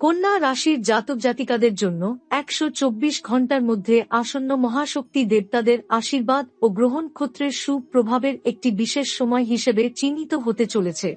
কন্যা রাশির জাতক জাতিকাদের জন্য একশো চব্বিশ ঘণ্টার মধ্যে আসন্ন মহাশক্তি দেবতাদের আশীর্বাদ ও গ্রহণ ক্ষত্রের সুপ্রভাবের একটি বিশেষ সময় হিসেবে চিহ্নিত হতে চলেছে।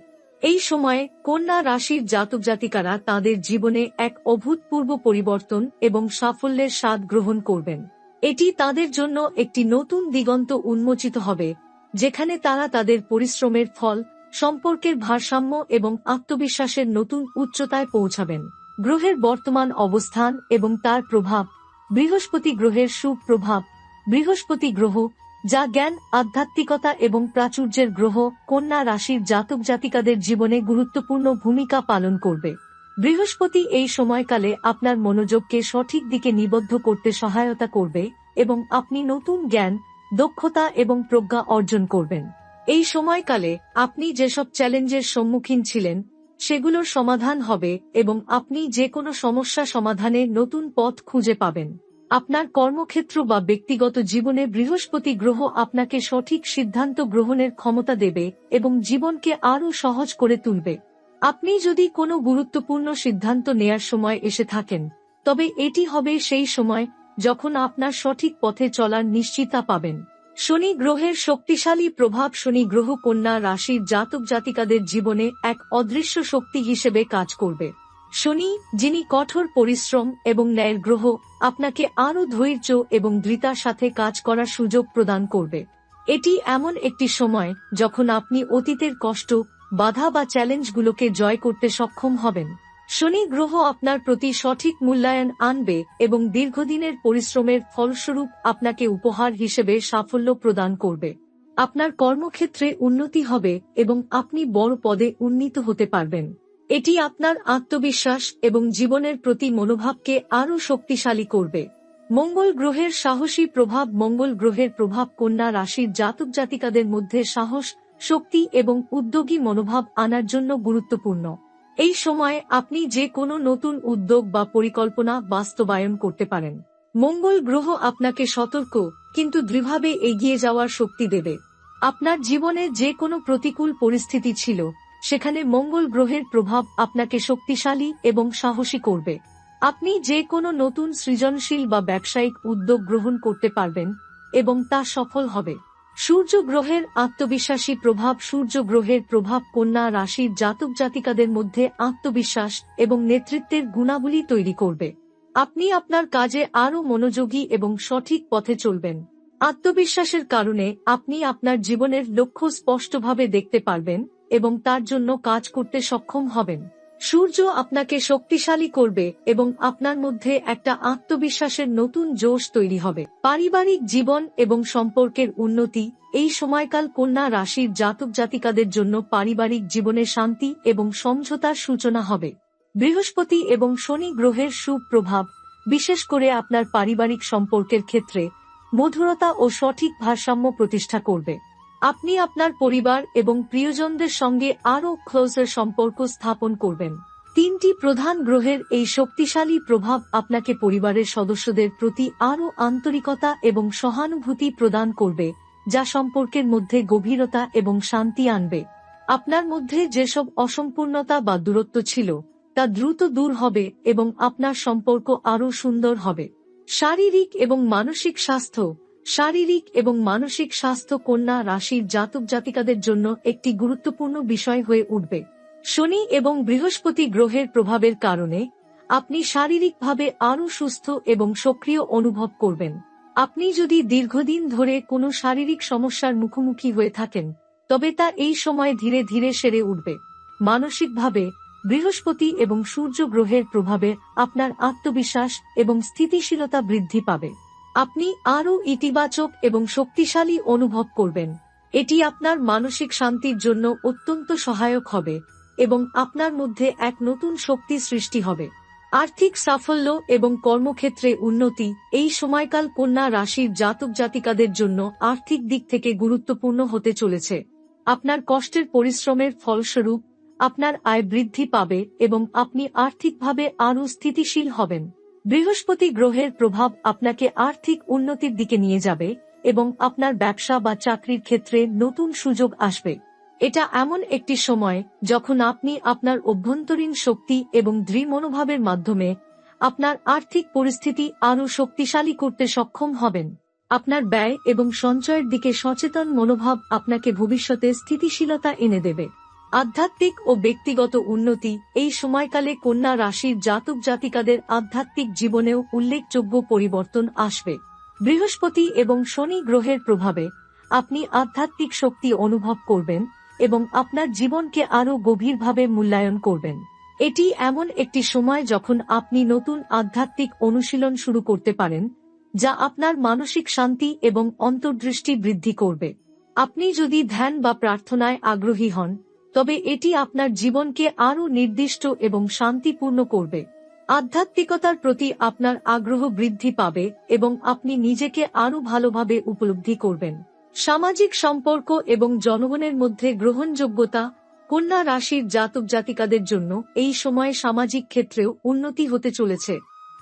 এই সময়ে কন্যা রাশির জাতক জাতিকারা তাদের জীবনে এক অভূতপূর্ব পরিবর্তন এবং সাফল্যের স্বাদ গ্রহণ করবেন। এটি তাদের জন্য একটি নতুন দিগন্ত উন্মোচিত হবে, যেখানে তারা তাদের পরিশ্রমের ফল, সম্পর্কের ভারসাম্য এবং আত্মবিশ্বাসের নতুন উচ্চতায় পৌঁছাবেন। গ্রহের বর্তমান অবস্থান এবং তার প্রভাব, বৃহস্পতি গ্রহের সুপ্রভাব, বৃহস্পতি গ্রহ, যা জ্ঞান, আধ্যাত্মিকতা এবং প্রাচুর্যের গ্রহ, কন্যা রাশির জাতক জাতিকাদের জীবনে গুরুত্বপূর্ণ ভূমিকা পালন করবে। বৃহস্পতি এই সময়কালে আপনার মনোযোগকে সঠিক দিকে নিবদ্ধ করতে সহায়তা করবে এবং আপনি নতুন জ্ঞান, দক্ষতা এবং প্রজ্ঞা অর্জন করবেন। এই সময়কালে আপনি যেসব চ্যালেঞ্জের সম্মুখীন ছিলেন সেগুলোর সমাধান হবে এবং আপনি যে কোনো সমস্যা সমাধানে নতুন পথ খুঁজে পাবেন। আপনার কর্মক্ষেত্র বা ব্যক্তিগত জীবনে বৃহস্পতি গ্রহ আপনাকে সঠিক সিদ্ধান্ত গ্রহণের ক্ষমতা দেবে এবং জীবনকে আরও সহজ করে তুলবে। আপনি যদি কোনো গুরুত্বপূর্ণ সিদ্ধান্ত নেয়ার সময় এসে থাকেন, তবে এটি হবে সেই সময় যখন আপনার সঠিক পথে চলার নিশ্চিতা পাবেন। শনি গ্রহের শক্তিশালী প্রভাব শনি গ্রহ কন্যা রাশির জাতক জাতিকাদের জীবনে এক অদৃশ্য শক্তি হিসেবে কাজ করবে। শনি, যিনি কঠোর পরিশ্রম এবং ন্যায়ের গ্রহ, আপনাকে আরও ধৈর্য এবং দৃঢ়তার সাথে কাজ করার সুযোগ প্রদান করবে। এটি এমন একটি সময় যখন আপনি অতীতের কষ্ট, বাধা বা চ্যালেঞ্জগুলোকে জয় করতে সক্ষম হবেন। শনি গ্রহ আপনার প্রতি সঠিক মূল্যায়ন আনবে এবং দীর্ঘদিনের পরিশ্রমের ফলস্বরূপ আপনাকে উপহার হিসেবে সাফল্য প্রদান করবে। আপনার কর্মক্ষেত্রে উন্নতি হবে এবং আপনি বড় পদে উন্নীত হতে পারবেন। এটি আপনার আত্মবিশ্বাস এবং জীবনের প্রতি মনোভাবকে আরও শক্তিশালী করবে। মঙ্গল গ্রহের সাহসী প্রভাব মঙ্গল গ্রহের প্রভাব কন্যা রাশির জাতক জাতিকাদের মধ্যে সাহস, শক্তি এবং উদ্যোগী মনোভাব আনার জন্য গুরুত্বপূর্ণ। এই সময় আপনি যে কোনো নতুন উদ্যোগ বা পরিকল্পনা বাস্তবায়ন করতে পারেন। মঙ্গল গ্রহ আপনাকে সতর্ক, কিন্তু দৃঢ়ভাবে এগিয়ে যাওয়ার শক্তি দেবে। আপনার জীবনে যে কোনো প্রতিকূল পরিস্থিতি ছিল, সেখানে মঙ্গল গ্রহের প্রভাব আপনাকে শক্তিশালী এবং সাহসী করবে। আপনি যে কোনো নতুন সৃজনশীল বা ব্যবসায়িক উদ্যোগ গ্রহণ করতে পারবেন এবং তা সফল হবে। সূর্য গ্রহের আত্মবিশ্বাসী প্রভাব সূর্য গ্রহের প্রভাব, কন্যা, রাশির জাতক জাতিকাদের মধ্যে আত্মবিশ্বাস এবং নেতৃত্বের গুণাবলী তৈরি করবে। আপনি আপনার কাজে আরও মনোযোগী এবং সঠিক পথে চলবেন। আত্মবিশ্বাসের কারণে আপনি আপনার জীবনের লক্ষ্য স্পষ্টভাবে দেখতে পারবেন এবং তার জন্য কাজ করতে সক্ষম হবেন। সূর্য আপনাকে শক্তিশালী করবে এবং আপনার মধ্যে একটা আত্মবিশ্বাসের নতুন জোশ তৈরি হবে। পারিবারিক জীবন এবং সম্পর্কের উন্নতি, এই সময়কাল কন্যা রাশির জাতক জাতিকাদের জন্য পারিবারিক জীবনে শান্তি এবং সমঝোতার সূচনা হবে। বৃহস্পতি এবং শনি গ্রহের সুপ্রভাব, বিশেষ করে আপনার পারিবারিক সম্পর্কের ক্ষেত্রে, মধুরতা ও সঠিক ভারসাম্য প্রতিষ্ঠা করবে। আপনি আপনার পরিবার এবং প্রিয়জনদের সঙ্গে আরও ক্লোজের সম্পর্ক স্থাপন করবেন। তিনটি প্রধান গ্রহের এই শক্তিশালী প্রভাব আপনাকে পরিবারের সদস্যদের প্রতি আরও আন্তরিকতা এবং সহানুভূতি প্রদান করবে, যা সম্পর্কের মধ্যে গভীরতা এবং শান্তি আনবে। আপনার মধ্যে যেসব অসম্পূর্ণতা বা দূরত্ব ছিল, তা দ্রুত দূর হবে এবং আপনার সম্পর্ক আরও সুন্দর হবে। শারীরিক এবং মানসিক স্বাস্থ্য শারীরিক এবং মানসিক স্বাস্থ্য কন্যা রাশির জাতক জাতিকাদের জন্য একটি গুরুত্বপূর্ণ বিষয় হয়ে উঠবে। শনি এবং বৃহস্পতি গ্রহের প্রভাবের কারণে আপনি শারীরিকভাবে আরও সুস্থ এবং সক্রিয় অনুভব করবেন। আপনি যদি দীর্ঘদিন ধরে কোনো শারীরিক সমস্যার মুখোমুখি হয়ে থাকেন, তবে তা এই সময় ধীরে ধীরে সেরে উঠবে। মানসিকভাবে বৃহস্পতি এবং সূর্য গ্রহের প্রভাবে আপনার আত্মবিশ্বাস এবং স্থিতিশীলতা বৃদ্ধি পাবে। আপনি আরও ইতিবাচক এবং শক্তিশালী অনুভব করবেন। এটি আপনার মানসিক শান্তির জন্য অত্যন্ত সহায়ক হবে এবং আপনার মধ্যে এক নতুন শক্তি সৃষ্টি হবে। আর্থিক সাফল্য এবং কর্মক্ষেত্রে উন্নতি এই সময়কাল কন্যা রাশির জাতক জাতিকাদের জন্য আর্থিক দিক থেকে গুরুত্বপূর্ণ হতে চলেছে। আপনার কষ্টের পরিশ্রমের ফলস্বরূপ আপনার আয় বৃদ্ধি পাবে এবং আপনি আর্থিকভাবে আরও স্থিতিশীল হবেন। বৃহস্পতি গ্রহের প্রভাব আপনাকে আর্থিক উন্নতির দিকে নিয়ে যাবে এবং আপনার ব্যবসা বা চাকরির ক্ষেত্রে নতুন সুযোগ আসবে। এটা এমন একটি সময় যখন আপনি আপনার অভ্যন্তরীণ শক্তি এবং দৃঢ় মনোভাবের মাধ্যমে আপনার আর্থিক পরিস্থিতি আরও শক্তিশালী করতে সক্ষম হবেন। আপনার ব্যয় এবং সঞ্চয়ের দিকে সচেতন মনোভাব আপনাকে ভবিষ্যতে স্থিতিশীলতা এনে দেবে। আধ্যাত্মিক ও ব্যক্তিগত উন্নতি, এই সময়কালে কন্যা রাশির জাতক জাতিকাদের আধ্যাত্মিক জীবনেও উল্লেখযোগ্য পরিবর্তন আসবে। বৃহস্পতি এবং শনি গ্রহের প্রভাবে আপনি আধ্যাত্মিক শক্তি অনুভব করবেন এবং আপনার জীবনকে আরও গভীরভাবে মূল্যায়ন করবেন। এটি এমন একটি সময় যখন আপনি নতুন আধ্যাত্মিক অনুশীলন শুরু করতে পারেন, যা আপনার মানসিক শান্তি এবং অন্তর্দৃষ্টি বৃদ্ধি করবে। আপনি যদি ধ্যান বা প্রার্থনায় আগ্রহী হন তবে এটি আপনার জীবনকে আরও নির্দিষ্ট এবং শান্তিপূর্ণ করবে। আধ্যাত্মিকতার প্রতি আপনার আগ্রহ বৃদ্ধি পাবে এবং আপনি নিজেকে আরও ভালোভাবে উপলব্ধি করবেন। সামাজিক সম্পর্ক এবং জনগণের মধ্যে গ্রহণযোগ্যতা, কন্যা রাশির জাতক জাতিকাদের জন্য এই সময়ে সামাজিক ক্ষেত্রেও উন্নতি হতে চলেছে।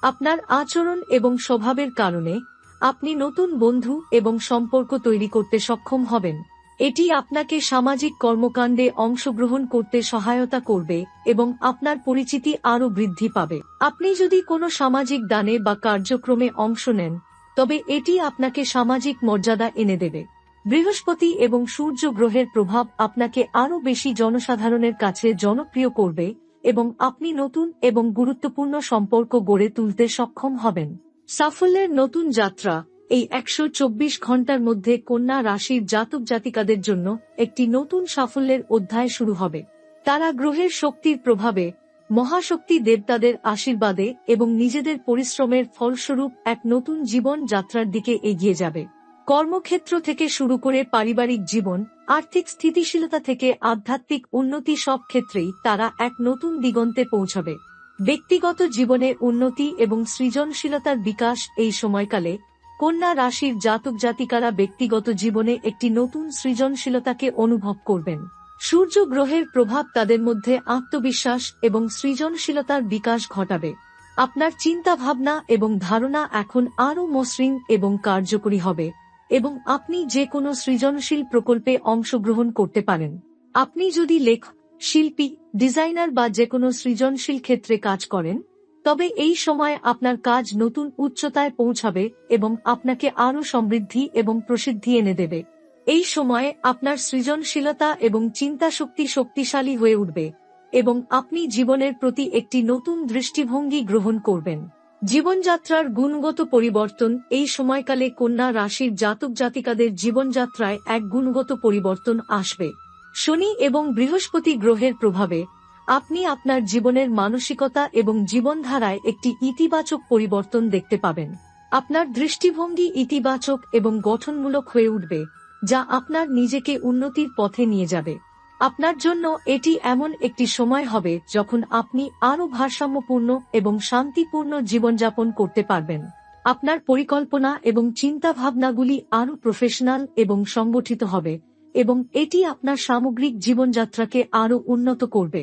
আপনার আচরণ এবং স্বভাবের কারণে আপনি নতুন বন্ধু এবং সম্পর্ক তৈরি করতে সক্ষম হবেন। এটি আপনাকে সামাজিক কর্মকাণ্ডে অংশগ্রহণ করতে সহায়তা করবে এবং আপনার পরিচিতি আরও বৃদ্ধি পাবে। আপনি যদি কোনো সামাজিক দানে বা কার্যক্রমে অংশ নেন, তবে এটি আপনাকে সামাজিক মর্যাদা এনে দেবে। বৃহস্পতি এবং সূর্য গ্রহের প্রভাব আপনাকে আরও বেশি জনসাধারণের কাছে জনপ্রিয় করবে এবং আপনি নতুন এবং গুরুত্বপূর্ণ সম্পর্ক গড়ে তুলতে সক্ষম হবেন। সাফল্যের নতুন যাত্রা এই একশো চব্বিশ ঘণ্টার মধ্যে কন্যা রাশির জাতক জাতিকাদের জন্য একটি নতুন সাফল্যের অধ্যায় শুরু হবে। তারা গ্রহের শক্তির প্রভাবে মহাশক্তি দেবতাদের আশীর্বাদে এবং নিজেদের পরিশ্রমের ফলস্বরূপ এক নতুন জীবন যাত্রার দিকে এগিয়ে যাবে। কর্মক্ষেত্র থেকে শুরু করে পারিবারিক জীবন, আর্থিক স্থিতিশীলতা থেকে আধ্যাত্মিক উন্নতি সব ক্ষেত্রেই তারা এক নতুন দিগন্তে পৌঁছাবে। ব্যক্তিগত জীবনে উন্নতি এবং সৃজনশীলতার বিকাশ এই সময়কালে কন্যা রাশির জাতক জাতিকারা ব্যক্তিগত জীবনে একটি নতুন সৃজনশীলতাকে অনুভব করবেন। সূর্য গ্রহের প্রভাব তাদের মধ্যে আত্মবিশ্বাস এবং সৃজনশীলতার বিকাশ ঘটাবে। আপনার চিন্তা ভাবনা এবং ধারণা এখন আরও মসৃণ এবং কার্যকরী হবে এবং আপনি যে কোনো সৃজনশীল প্রকল্পে অংশগ্রহণ করতে পারেন। আপনি যদি লেখ শিল্পী, ডিজাইনার বা যে কোনো সৃজনশীল ক্ষেত্রে কাজ করেন তবে এই সময় আপনার কাজ নতুন উচ্চতায় পৌঁছাবে এবং আপনাকে আরও সমৃদ্ধি এবং প্রসিদ্ধি এনে দেবে। এই সময়ে আপনার সৃজনশীলতা এবং চিন্তা শক্তি শক্তিশালী হয়ে উঠবে এবং আপনি জীবনের প্রতি একটি নতুন দৃষ্টিভঙ্গি গ্রহণ করবেন। জীবনযাত্রার গুণগত পরিবর্তন এই সময়কালে কন্যা রাশির জাতক জাতিকাদের জীবনযাত্রায় এক গুণগত পরিবর্তন আসবে। শনি এবং বৃহস্পতি গ্রহের প্রভাবে আপনি আপনার জীবনের মানসিকতা এবং জীবনধারায় একটি ইতিবাচক পরিবর্তন দেখতে পাবেন। আপনার দৃষ্টিভঙ্গি ইতিবাচক এবং গঠনমূলক হয়ে উঠবে, যা আপনার নিজেকে উন্নতির পথে নিয়ে যাবে। আপনার জন্য এটি এমন একটি সময় হবে যখন আপনি আরও ভারসাম্যপূর্ণ এবং শান্তিপূর্ণ জীবনযাপন করতে পারবেন। আপনার পরিকল্পনা এবং চিন্তা ভাবনাগুলি আরও প্রফেশনাল এবং সংগঠিত হবে, এবং এটি আপনার সামগ্রিক জীবনযাত্রাকে আরও উন্নত করবে।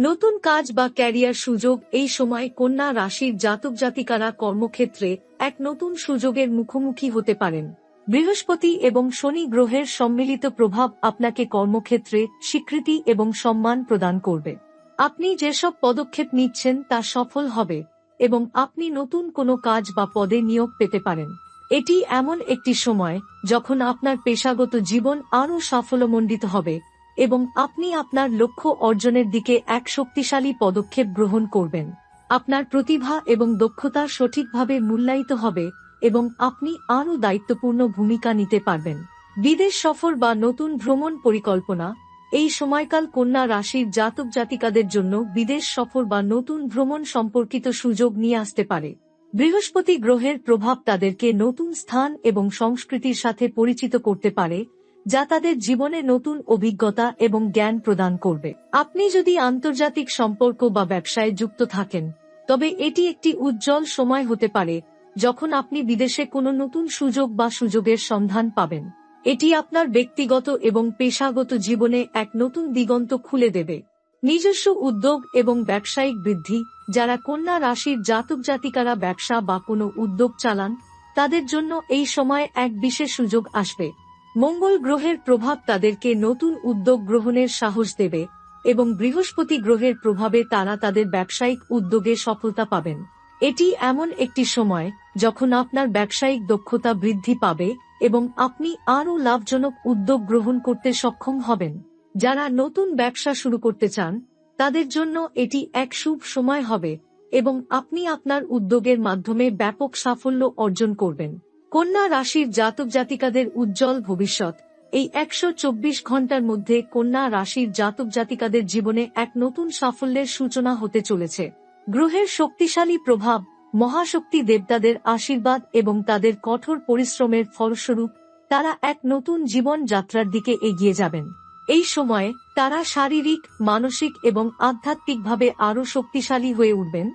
নতুন কাজ বা ক্যারিয়ার সুযোগ, এই সময় কন্যা, রাশির জাতক জাতিকারা কর্মক্ষেত্রে এক নতুন সুযোগের মুখোমুখি হতে পারেন। বৃহস্পতি এবং শনি গ্রহের সম্মিলিত প্রভাব আপনাকে কর্মক্ষেত্রে স্বীকৃতি এবং সম্মান প্রদান করবে। আপনি যেসব পদক্ষেপ নিচ্ছেন তা সফল হবে এবং আপনি নতুন কোনো কাজ বা পদে নিয়োগ পেতে পারেন। এটি এমন একটি সময় যখন আপনার পেশাগত জীবন আরও সাফল্যমণ্ডিত হবে। এবং আপনি আপনার লক্ষ্য অর্জনের দিকে এক শক্তিশালী পদক্ষেপ গ্রহণ করবেন। আপনার প্রতিভা এবং দক্ষতা সঠিকভাবে মূল্যায়িত হবে এবং আপনি আরও দায়িত্বপূর্ণ ভূমিকা নিতে পারবেন। বিদেশ সফর বা নতুন ভ্রমণ পরিকল্পনা, এই সময়কাল কন্যা রাশির জাতক জাতিকাদের জন্য বিদেশ সফর বা নতুন ভ্রমণ সম্পর্কিত সুযোগ নিয়ে আসতে পারে। বৃহস্পতি গ্রহের প্রভাব তাদেরকে নতুন স্থান এবং সংস্কৃতির সাথে পরিচিত করতে পারে যা তাদের জীবনে নতুন অভিজ্ঞতা এবং জ্ঞান প্রদান করবে। আপনি যদি আন্তর্জাতিক সম্পর্ক বা ব্যবসায় যুক্ত থাকেন, তবে এটি একটি উজ্জ্বল সময় হতে পারে যখন আপনি বিদেশে কোনো নতুন সুযোগ বা সুযোগের সন্ধান পাবেন। এটি আপনার ব্যক্তিগত এবং পেশাগত জীবনে এক নতুন দিগন্ত খুলে দেবে। নিজস্ব উদ্যোগ এবং ব্যবসায়িক বৃদ্ধি, যারা কন্যা রাশির জাতক জাতিকারা ব্যবসা বা কোনো উদ্যোগ চালান, তাদের জন্য এই সময় এক বিশেষ সুযোগ আসবে। মঙ্গল গ্রহের প্রভাব তাদেরকে নতুন উদ্যোগ গ্রহণের সাহস দেবে এবং বৃহস্পতি গ্রহের প্রভাবে তারা তাদের ব্যবসায়িক উদ্যোগে সফলতা পাবেন। এটি এমন একটি সময় যখন আপনার ব্যবসায়িক দক্ষতা বৃদ্ধি পাবে এবং আপনি আরও লাভজনক উদ্যোগ গ্রহণ করতে সক্ষম হবেন। যারা নতুন ব্যবসা শুরু করতে চান, তাদের জন্য এটি এক শুভ সময় হবে এবং আপনি আপনার উদ্যোগের মাধ্যমে ব্যাপক সাফল্য অর্জন করবেন। কন্যা রাশির জাতক জাতিকাদের উজ্জ্বল ভবিষ্যৎ। এই একশো চব্বিশ ঘণ্টার মধ্যে কন্যা রাশির জাতক জাতিকাদের জীবনে এক নতুন সাফল্যের সূচনা হতে চলেছে। গ্রহের শক্তিশালী প্রভাব, মহাশক্তি দেবতাদের আশীর্বাদ এবং তাদের কঠোর পরিশ্রমের ফলস্বরূপ তারা এক নতুন জীবন যাত্রার দিকে এগিয়ে যাবেন। এই সময়ে তারা শারীরিক, মানসিক এবং আধ্যাত্মিকভাবে আরও শক্তিশালী হয়ে উঠবেন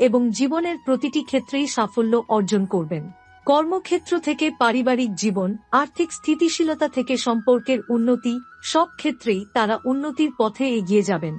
এবং জীবনের প্রতিটি ক্ষেত্রেই সাফল্য অর্জন করবেন। কর্মক্ষেত্র থেকে পারিবারিক জীবন, আর্থিক স্থিতিশীলতা থেকে সম্পর্কের উন্নতি, সব ক্ষেত্রেই তারা উন্নতির পথে এগিয়ে যাবেন।